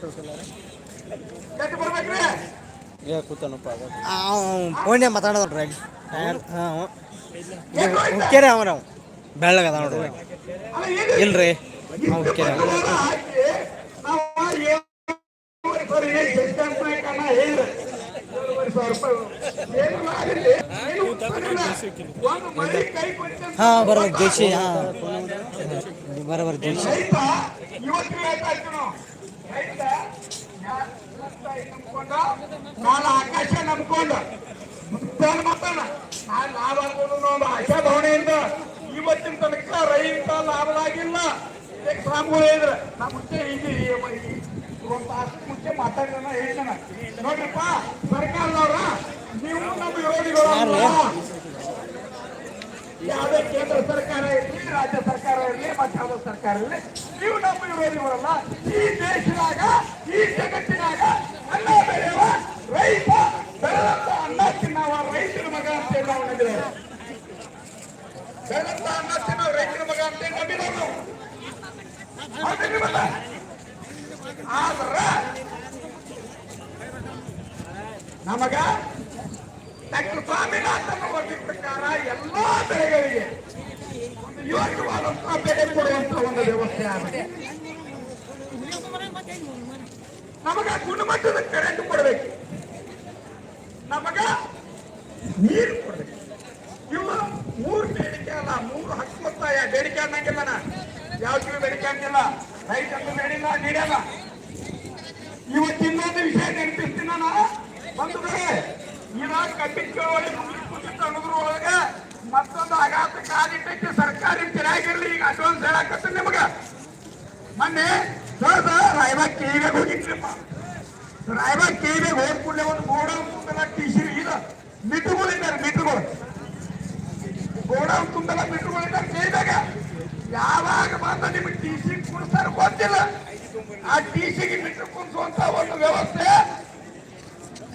Phone ಏ ಕೂತನಪ್ಪ ಮಾತಾಡೋದ್ರಿ ಹಾಂ ಹುಕ್ಕೇರಿ ಅವ ನಾವು ಬೆಳ್ಳಗದ ನೋಡ್ರಿ. ಇಲ್ರಿ. ನಾವು ಹುಕ್ಕೇರಿ ಹಾ ಬರೋಬರ್ ಜೋಶಿ ಹಾ. ಬರೋಬರ್ ಜೋಶಿ. ನಾಳ ಆಕಾಶ ನಂಬ್ಕೊಂಡು ಮಾತಾಡ ನಾನು ಲಾಭ ಅನ್ನೋ ಒಂದು ಆಶಾ ಭಾವನೆಯಿಂದ ಇವತ್ತಿನ ತನಕ ರೈತ ಲಾಭವಾಗಿಲ್ಲ ಸ್ವಾಮಿಗಳು ಹೇಳಿದ್ರ ನಾ ಮುಂಚೆ ಹಿಂಗೆ ಒಂದು ತಾಸು ಮುಂಚೆ ಮಾತಾಡಿದ ಹೇಳ್ತಾನ ನೋಡ್ರಿಪ್ಪ ಸರ್ಕಾರದವ್ರ ನೀವು ನಮ್ಮ ವಿರೋಧಿಗಳು. ಯಾವುದೇ ಕೇಂದ್ರ ಸರ್ಕಾರ ಇರಲಿ, ರಾಜ್ಯ ಸರ್ಕಾರ ಇರಲಿ ಮತ್ತೆ ಸರ್ಕಾರ ಇರಲಿ, ನೀವು ನಮ್ಮ ವಿರೋಧಿಗಳಲ್ಲ, ಈ ದೇಶದಾಗ, ಈ ಜಗತ್ತಿನಾಗ ಅನ್ನ ಬೆಳೆಯುವ ರೈತ, ಬೆಳೆದಂತ ಅನ್ನ ತಿನ್ನವ ರೈತನ ಮಗ ಅಂತ ಹೇಳಿ ನಾವು ನಂಬಿದವರು ಬೆಳೆದಂತ ಅನ್ನ ತಿನ್ನೋ ರೈತನ ಮಗ ಅಂತ ಹೇಳಿ ನಂಬಿದವರು ಆದ್ರ, ನಮಗ ಡಾಕ್ಟರ್ ಸ್ವಾಮಿನಾಥನ್ ವರದಿ ಪ್ರಕಾರ ಎಲ್ಲಾ ಬೆಳೆಗಳಿಗೆ ಯೋಗ್ಯವಾದಂತಹ ಬೆಲೆ ಕೊಡುವಂತ ಒಂದು ವ್ಯವಸ್ಥೆ ಆಗಿದೆ. ನಮಗ ಗುಣಮಟ್ಟದ ಕರೆಂಟ್ ಕೊಡಬೇಕು. ನಮಗ ನೀರು ಕೊಡಬೇಕು. ಇವ ಮೂರು ಬೇಡಿಕೆ ಅಲ್ಲ, ಮೂರು ಹಕ್ಕುತ್ತಾಯ ಬೇಡಿಕೆ ಅನ್ನಂಗಿಲ್ಲ ನಾ. ಯಾವ್ದು ಬೇಡಿಕೆ ಅಂತಿಲ್ಲ ರೈತ ಅಂತ ಬೇಡಿಲ್ಲ ನೀಡಲ್ಲ. ಇವತ್ತಿನ್ನೊಂದು ವಿಷಯ ನೆನಪಿಸ್ತೀನ ನಾನು ಕಡೆ ಇವಾಗ ಕಟ್ಟಿಗೆ ಚಳವಳಿ ಕುಸಿತ ಅನ್ನೋದ್ರ ಒಳಗೆ ಮತ್ತೊಂದು ಆಘಾತ ಕಾಲಿಟ್ಟಕ್ಕೆ ಸರ್ಕಾರ ಚೆನ್ನಾಗಿರ್ಲಿ ಈಗ ಅಡ್ವಾನ್ಸ್ ಹೇಳಕತ್ತ ನಿಮಗ. ಮೊನ್ನೆ ಸರ್ ರಾಯಬಾಗ್ ಕೇಳಿಗೆ ಹೋಗಿದ್ರಪ್ಪ. ರಾಯಬಾಗ್ ಕೇಳಿಗೆ ಹೋದ ಕೂಡಲೇ ಒಂದು ಗೋಡೌನ್ ತುಂಬೆಲ್ಲ ಟಿಸಿ ಇಲ್ಲ ಮಿಟುಗಳಿದ್ದಾರೆ ಮಿಟುಗಳು. ಗೋಡೌನ್ ತುಂಬೆಲ್ಲ ಮಿಟುಗಳಿದ್ದಾರೆ ಕೇಳಿದಾಗ ಯಾವಾಗ ಬಂದ ನಿಮಗೆ ಟಿ ಸಿ ಕೊಡ್ತಾರ ಗೊತ್ತಿಲ್ಲ. ಆ ಟಿ ಸಿಗೆ ಮಿಟ್ರು ಕುಣಿಸುವಂತ ಒಂದು ವ್ಯವಸ್ಥೆ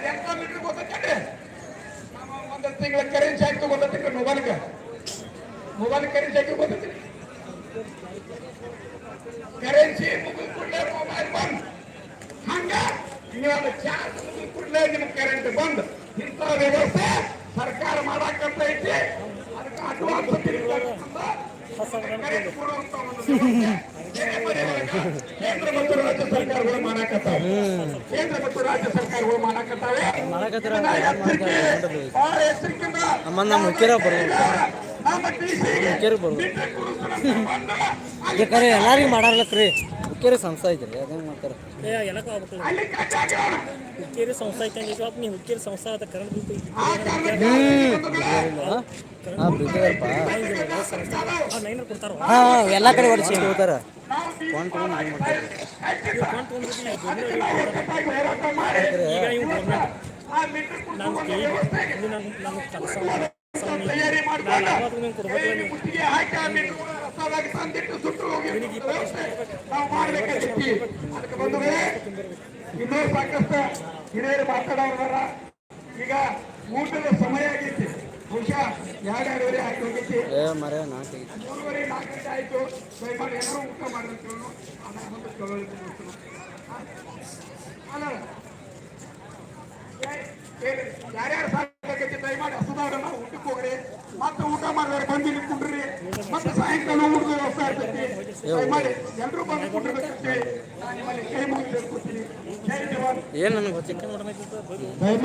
ಅದೆಂತ ಮೆಟ್ರು ಗೊತ್ತೈತೆ ನಮ್ಮ ಒಂದು ತಿಂಗಳ ಕರೆನ್ಸಿ ಹಾಕಿ ಗೊತ್ತೈತೆ ಮೊಬೈಲ್ಗೆ ಮೊಬೈಲ್ ಕರೆನ್ಸಿ ಹಾಕಿ ಗೊತ್ತೈತಿ ಕರೆನ್ಸಿ ಮುಗಿದ ಕೂಡಲೇ ಮೊಬೈಲ್ ಬಂದ್ ಹಂಗ ನೀವು ಚಾರ್ಜ್ ಮುಗಿದ ಕೂಡಲೇ ನಿಮ್ಗೆ ಕರೆಂಟ್ ಬಂದ್ ಇಂಥ ವ್ಯವಸ್ಥೆ ಸರ್ಕಾರ ಮಾಡಾಕತ್ತೈತಿ ಅದಕ್ಕೆ ಅಡ್ವಾನ್ಸ್ ಕರೆಂಟ್ ಕೊಡುವಂತ ಒಂದು ಕೇಂದ್ರ ಮತ್ತು ರಾಜ್ಯ ಸರ್ಕಾರಗಳು ಮಾಡಾಕತ್ತಾವೆ ಕೇಂದ್ರ ಮತ್ತು ರಾಜ್ಯ ಸರ್ಕಾರಗಳು ಮಾಡಾಕತ್ತಾವೆ ಎಚ್ಚರಿಕೆ ಬಹಳ ಎಚ್ಚರಿಕೆಯಿಂದ ಅಮ್ಮ, ನಮ್ಮ ಕರೆ ಎಲ್ಲಾರಿಗೂ ಮಾಡಾರ್ಲಕ್ರಿ. ಸಂಸ್ಥೆ ಐತ್ರಿ ಅದೇನು ಮಾಡ್ತಾರೆ? ಹುಕ್ಕೇರಿ ಸಂಸ್ಥೆ ಐತೆ ನೀವು ಹುಕ್ಕೇರಿ ಸಂಸ್ಥೆ ಆತ ಕರೆಂಟ್ ಬಿಟ್ಟು ಹಾಂ? ಎಲ್ಲ ಕಡೆ ಹೊಡಿಸಿ ಹೋಗ್ತಾರ ಫೋನ್ ತೊಗೊಂಡು ಏನು ಮಾಡ್ತಾರೆ ಮಾಡಿ ಈಗ ತಯಾರಿ ಮಾಡ್ಕೊಂಡು ಮುತ್ತಿಗೆ ಹಾಕಿ ತಂದಿಟ್ಟು ಸುಟ್ಟು ಹೋಗಿ ನಾವು ಮಾಡ್ಬೇಕಾಗಿತ್ತು ಅದಕ್ಕೆ ಬಂದ್ರೆ ಇನ್ನೂ ಸಾಕಷ್ಟು ಹಿರಿಯರು ಮಾತಾಡೋರ ಈಗ ಊಟದ ಸಮಯ ಆಗೈತಿ. ಬಹುಶಃ ಎರಡೆರಡುವರೆ ಆಗಿ ಏ ಮರ ನಾಲ್ಕು ಮೂರುವರೆ ನಾಲ್ಕು ಗಂಟೆ ಆಯ್ತು. ದಯಮಾಡಿ ಎಲ್ಲರೂ ಊಟ ಮಾಡಿದ್ರು. ಅಲ್ಲ ಯಾರ್ಯಾರು ಸಾಕಾಗೈತಿ ದಯಮಾಡಿ ಹಸುದವ್ರನ್ನ ಊಟಕ್ಕೆ ಹೋಗ್ರಿ. ಮತ್ತೆ ಊಟ ಮಾಡಿದ್ರೆ ಬಂದು ನಿಂತ್ಕೊಂಡ್ರಿ ಕುಂಡ್ರಿ. ಮತ್ತೆ ಸಾಯಂಕಾಲ ಊಟದ ವ್ಯವಸ್ಥೆ ಆಗ್ತೈತಿ. ದಯಮಾಡಿ ಎಲ್ಲರೂ ಬಂದು ಕುಂಡ್ರಬೇಕಂತೆ ನಾನು ನಿಮ್ಮಲ್ಲಿ ಕೈ ಮುಗಿದು ಜೈ ಜವಾನ್. ಏನು ನನಗೆ ದಯಮಾಡಿ